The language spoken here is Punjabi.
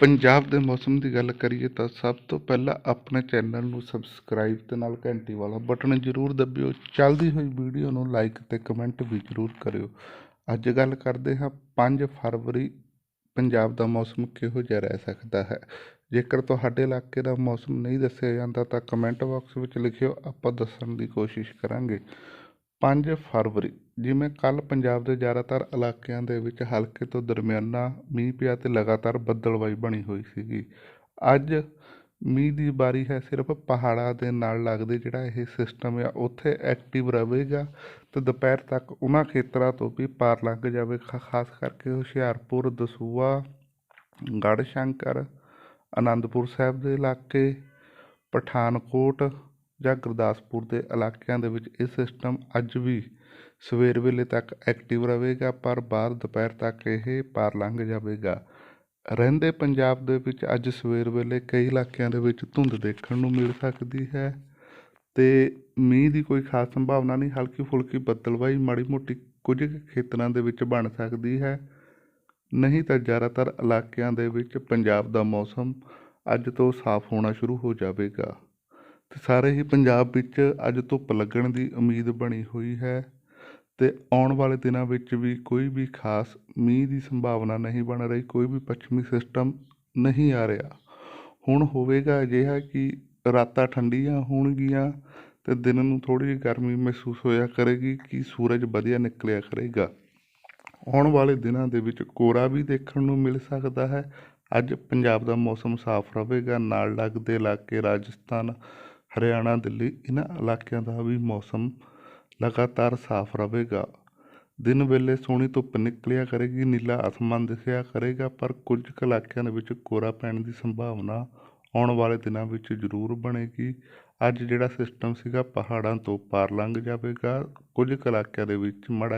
ਪੰਜਾਬ ਦੇ ਮੌਸਮ ਦੀ ਗੱਲ ਕਰੀਏ ਤਾਂ ਸਭ ਤੋਂ ਪਹਿਲਾਂ ਆਪਣੇ ਚੈਨਲ ਨੂੰ ਸਬਸਕ੍ਰਾਈਬ ਤੇ ਨਾਲ ਘੰਟੀ ਵਾਲਾ ਬਟਨ ਜ਼ਰੂਰ ਦਬਿਓ। ਚੱਲਦੀ ਹੋਈ ਵੀਡੀਓ ਨੂੰ ਲਾਈਕ ਤੇ ਕਮੈਂਟ ਵੀ ਜ਼ਰੂਰ ਕਰਿਓ। ਅੱਜ ਗੱਲ ਕਰਦੇ ਹਾਂ 5 ਫਰਵਰੀ, ਪੰਜਾਬ ਦਾ ਮੌਸਮ ਕਿਹੋ ਜਿਹਾ ਰਹਿ ਸਕਦਾ ਹੈ? ਜੇਕਰ ਤੁਹਾਡੇ ਇਲਾਕੇ ਦਾ ਮੌਸਮ ਨਹੀਂ ਦੱਸਿਆ ਜਾਂਦਾ ਤਾਂ ਕਮੈਂਟ ਬਾਕਸ ਵਿੱਚ ਲਿਖਿਓ, ਆਪਾਂ ਦੱਸਣ ਦੀ ਕੋਸ਼ਿਸ਼ ਕਰਾਂਗੇ। ਪੰਜ ਫਰਵਰੀ, ਜਿਵੇਂ ਕੱਲ੍ਹ ਪੰਜਾਬ ਦੇ ਜ਼ਿਆਦਾਤਰ ਇਲਾਕਿਆਂ ਦੇ ਵਿੱਚ ਹਲਕੇ ਤੋਂ ਦਰਮਿਆਨਾ ਮੀਂਹ ਪਿਆ ਅਤੇ ਲਗਾਤਾਰ ਬੱਦਲਵਾਈ ਬਣੀ ਹੋਈ ਸੀਗੀ। ਅੱਜ ਮੀਂਹ ਦੀ ਵਾਰੀ ਹੈ ਸਿਰਫ ਪਹਾੜਾਂ ਦੇ ਨਾਲ ਲੱਗਦੇ ਜਿਹੜਾ ਇਹ ਸਿਸਟਮ ਆ, ਉੱਥੇ ਐਕਟਿਵ ਰਹੇਗਾ ਅਤੇ ਦੁਪਹਿਰ ਤੱਕ ਉਹਨਾਂ ਖੇਤਰਾਂ ਤੋਂ ਵੀ ਪਾਰ ਲੰਘ ਜਾਵੇ। ਖਾ- ਖਾਸ ਕਰਕੇ ਹੁਸ਼ਿਆਰਪੁਰ ਦਸੂਆ ਗੜ੍ਹ ਸ਼ੰਕਰ ਆਨੰਦਪੁਰ ਸਾਹਿਬ ਦੇ ਇਲਾਕੇ, ਪਠਾਨਕੋਟ ਜਾਂ ਗੁਰਦਾਸਪੁਰ ਦੇ ਇਲਾਕਿਆਂ ਦੇ ਵਿੱਚ ਇਹ ਸਿਸਟਮ ਅੱਜ ਵੀ ਸਵੇਰ ਵੇਲੇ ਤੱਕ ਐਕਟਿਵ ਰਹੇਗਾ, ਪਰ ਬਾਅਦ ਦੁਪਹਿਰ ਤੱਕ ਇਹ ਪਾਰ ਲੰਘ ਜਾਵੇਗਾ। ਰਹਿੰਦੇ ਪੰਜਾਬ ਦੇ ਵਿੱਚ ਅੱਜ ਸਵੇਰ ਵੇਲੇ ਕਈ ਇਲਾਕਿਆਂ ਦੇ ਵਿੱਚ ਧੁੰਦ ਦੇਖਣ ਨੂੰ ਮਿਲ ਸਕਦੀ ਹੈ ਤੇ ਮੀਂਹ ਦੀ ਕੋਈ ਖਾਸ ਸੰਭਾਵਨਾ ਨਹੀਂ ਹਲਕੀ ਫੁਲਕੀ ਬੱਦਲਵਾਈ ਮਾੜੀ ਮੋਟੀ ਕੁਝ ਖੇਤਰਾਂ ਦੇ ਵਿੱਚ ਬਣ ਸਕਦੀ ਹੈ। ਨਹੀਂ ਤਾਂ ਜ਼ਿਆਦਾਤਰ ਇਲਾਕਿਆਂ ਦੇ ਵਿੱਚ ਪੰਜਾਬ ਦਾ ਮੌਸਮ ਅੱਜ ਤੋਂ ਸਾਫ਼ ਹੋਣਾ ਸ਼ੁਰੂ ਹੋ ਜਾਵੇਗਾ। ਅਤੇ ਸਾਰੇ ਹੀ ਪੰਜਾਬ ਵਿੱਚ ਅੱਜ ਧੁੱਪ ਲੱਗਣ ਦੀ ਉਮੀਦ ਬਣੀ ਹੋਈ ਹੈ ਅਤੇ ਆਉਣ ਵਾਲੇ ਦਿਨਾਂ ਵਿੱਚ ਵੀ ਕੋਈ ਵੀ ਖਾਸ ਮੀਂਹ ਦੀ ਸੰਭਾਵਨਾ ਨਹੀਂ ਬਣ ਰਹੀ, ਕੋਈ ਵੀ ਪੱਛਮੀ ਸਿਸਟਮ ਨਹੀਂ ਆ ਰਿਹਾ। ਹੁਣ ਹੋਵੇਗਾ ਅਜਿਹਾ ਕਿ ਰਾਤਾਂ ਠੰਡੀਆਂ ਹੋਣਗੀਆਂ ਅਤੇ ਦਿਨ ਨੂੰ ਥੋੜ੍ਹੀ ਜਿਹੀ ਗਰਮੀ ਮਹਿਸੂਸ ਹੋਇਆ ਕਰੇਗੀ ਕਿ ਸੂਰਜ ਵਧੀਆ ਨਿਕਲਿਆ ਕਰੇਗਾ। ਆਉਣ ਵਾਲੇ ਦਿਨਾਂ ਦੇ ਵਿੱਚ ਕੋਰਾ ਵੀ ਦੇਖਣ ਨੂੰ ਮਿਲ ਸਕਦਾ ਹੈ। ਅੱਜ ਪੰਜਾਬ ਦਾ ਮੌਸਮ ਸਾਫ਼ ਰਹੇਗਾ, ਨਾਲ ਲੱਗਦੇ ਇਲਾਕੇ ਰਾਜਸਥਾਨ ਹਰਿਆਣਾ, ਦਿੱਲੀ ਇਹਨਾਂ ਇਲਾਕਿਆਂ ਦਾ ਵੀ ਮੌਸਮ ਲਗਾਤਾਰ ਸਾਫ਼ ਰਹੇਗਾ। ਦਿਨ ਵੇਲੇ ਸੋਹਣੀ ਧੁੱਪ ਨਿਕਲਿਆ ਕਰੇਗੀ, ਨੀਲਾ ਅਸਮਾਨ ਦਿਖਿਆ ਕਰੇਗਾ, ਪਰ ਕੁਝ ਕੁ ਇਲਾਕਿਆਂ ਦੇ ਵਿੱਚ ਕੋਰਾ ਪੈਣ ਦੀ ਸੰਭਾਵਨਾ ਆਉਣ ਵਾਲੇ ਦਿਨਾਂ ਵਿੱਚ ਜ਼ਰੂਰ ਬਣੇਗੀ। ਅੱਜ ਜਿਹੜਾ ਸਿਸਟਮ ਸੀਗਾ, ਪਹਾੜਾਂ ਤੋਂ ਪਾਰ ਲੰਘ ਜਾਵੇਗਾ। ਕੁਝ ਕੁ ਇਲਾਕਿਆਂ ਦੇ ਵਿੱਚ ਮਾੜਾ